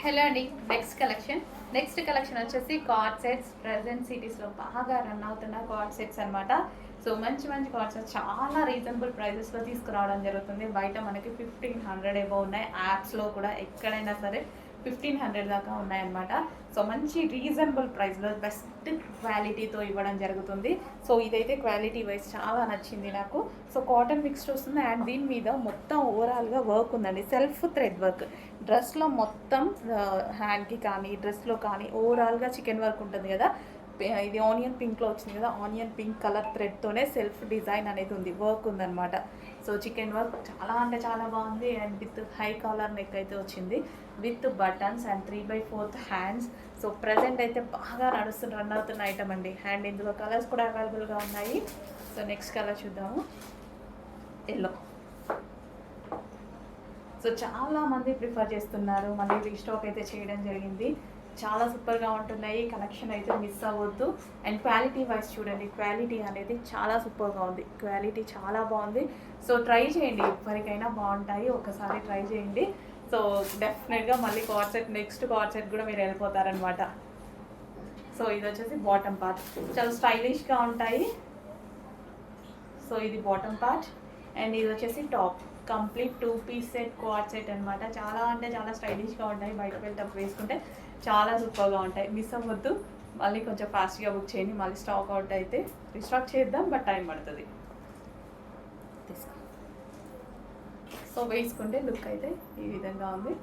Hello అండి next collection next collection వచ్చేసి card sets present సిటీస్లో బాగా రన్ అవుతున్న కార్డ్ సెట్స్ అనమాట సో మంచి మంచి కార్డ్ సెట్స్ చాలా రీజనబుల్ ప్రైజెస్లో తీసుకురావడం జరుగుతుంది. బయట మనకి ఫిఫ్టీన్ హండ్రెడ్ ఏవో ఉన్నాయి. యాప్స్లో కూడా ఎక్కడైనా సరే ఫిఫ్టీన్ హండ్రెడ్ దాకా ఉన్నాయన్నమాట. సో మంచి రీజనబుల్ ప్రైస్లో బెస్ట్ క్వాలిటీతో ఇవ్వడం జరుగుతుంది. సో ఇదైతే క్వాలిటీ వైజ్ చాలా నచ్చింది నాకు. సో కాటన్ మిక్స్డ్ వస్తుంది అండ్ దీని మీద మొత్తం ఓవరాల్గా వర్క్ ఉందండి. Self thread work. డ్రెస్లో మొత్తం హ్యాండ్కి కానీ డ్రెస్లో కానీ ఓవరాల్గా చికెన్ వర్క్ ఉంటుంది కదా. ఇది ఆనియన్ పింక్లో వచ్చింది కదా ఆనియన్ పింక్ కలర్ థ్రెడ్తోనే సెల్ఫ్ డిజైన్ అనేది ఉంది వర్క్ ఉందన్నమాట. సో చికెన్ వర్క్ చాలా అంటే చాలా బాగుంది and with high collar neck అయితే వచ్చింది. With buttons and three by fourth hands. So present అయితే బాగా నడుస్తున్న రన్ అవుతున్న ఐటమ్ అండి. అండ్ ఇందులో కలర్స్ కూడా అవైలబుల్గా ఉన్నాయి. సో నెక్స్ట్ కలర్ చూద్దాము. ఎల్లో. సో చాలా మంది ప్రిఫర్ చేస్తున్నారు మళ్ళీ రీస్టాక్ అయితే చేయడం జరిగింది. చాలా సూపర్గా ఉంటున్నాయి. కలెక్షన్ అయితే మిస్ అవ్వద్దు. అండ్ క్వాలిటీ వైజ్ చూడండి క్వాలిటీ అనేది చాలా సూపర్గా ఉంది. క్వాలిటీ చాలా బాగుంది. సో ట్రై చేయండి ఎవరికైనా బాగుంటాయి ఒకసారి ట్రై చేయండి. సో డెఫినెట్గా మళ్ళీ కార్సెట్ నెక్స్ట్ కార్సెట్ కూడా మీరు వెళ్ళిపోతారనమాట. సో ఇది వచ్చేసి బాటమ్ పార్ట్. చాలా స్టైలిష్గా ఉంటాయి. సో ఇది బాటమ్ పార్ట్. అండ్ ఇది వచ్చేసి top complete two piece set quad set అనమాట చాలా అంటే చాలా స్టైలిష్గా ఉంటాయి. బయటకు వెళ్ళేటప్పుడు వేసుకుంటే చాలా సూపర్గా ఉంటాయి. మిస్ అవ్వద్దు. మళ్ళీ కొంచెం ఫాస్ట్గా బుక్ చేయండి. మళ్ళీ స్టాక్ అవుట్ అయితే రీస్టాక్ చేద్దాం బట్ టైం పడుతుంది. సో వేసుకుంటే లుక్ అయితే ఈ విధంగా ఉంది.